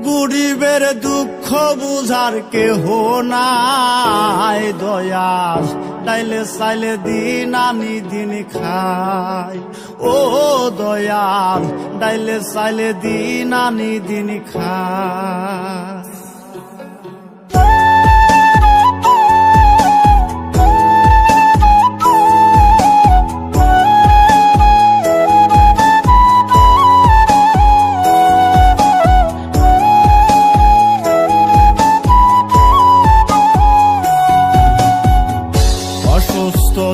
গরিবের দুঃখ বুঝার কেহ নাই। দয়াস তাইলে চাইলে দিন আনি দিন খাই। ও দয়াল তাইলে চাইলে দিন আনি দিন খাই।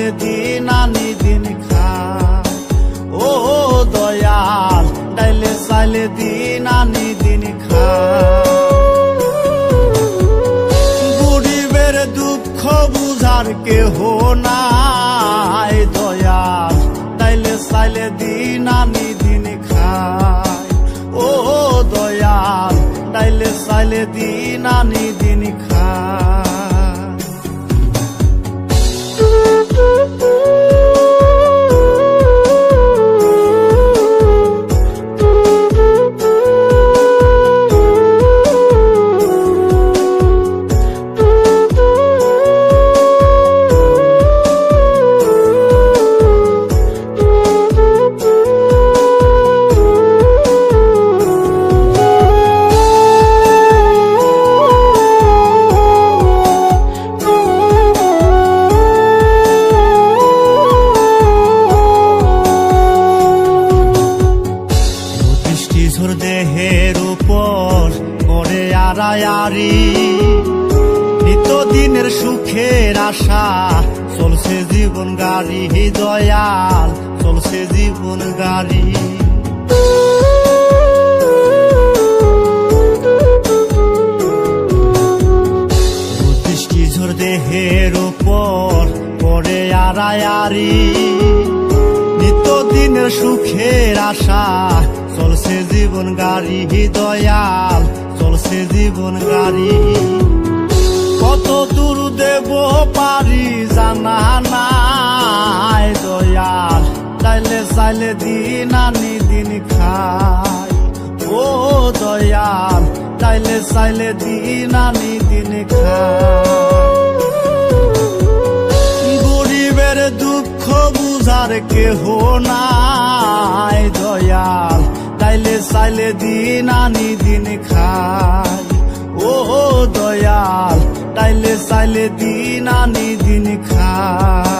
চাইলে দিন আনি দিন খায়। ও দয়াল চাইলে চাইলে দিন আনি দিন খায়। গরিবের দুঃখ বুঝার কেহ নাই। দয়াল তাইলে চাইলে দিন আনি দিন খায়। ও দয়াল তাইলে চাইলে দিন আনি দিন খায়। ঝোর দেহের উপর করে আড়ায়ারি নিত্যদিনের সুখের আশা, চলছে জীবন গাড়ি দয়াল চলছে জীবন গাড়ি। ঝোর দেহের উপর করে আড়ায়ারি নিত্যদিনের সুখের আশা জীবন গাড়ি দয়াল, চলছে জীবন গাড়ি। কত দূর দেব পারি জানা নাই দয়াল, চাইলে চাইলে দিন আনি দিন খাই। ও দয়াল, চাইলে চাইলে দিন আনি দিন খাই। গরিবের দুঃখ বুঝার কেহ নাই দয়াল তাইলে চাইলে দিন আনি দিন খাই। ও দয়াল তাইলে চাইলে দিন আনি দিন খাই।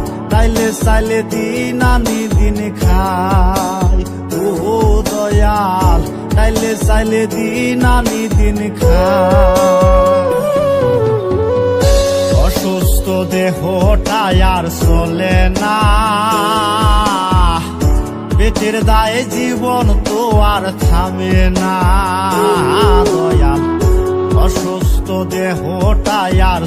তাইলে চাইলে দিন আনি দিন খাই। ও দয়াল তাইলে চাইলে দিন আনি দিন খাই। অসুস্থ দেহটাই আর চলে না। পেটের দায়ে জীবন তো আর থামে না। দয়াল, অসুস্থ দেহটাই আর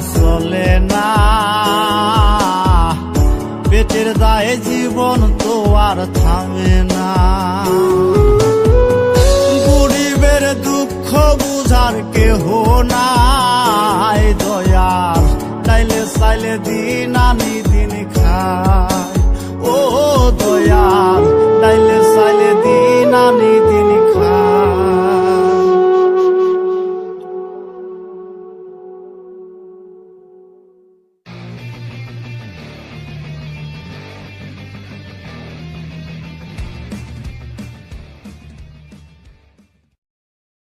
বুঝার কেহ নাই দয়াল চাইলে চাইলে দিন আমি দিন দয়াল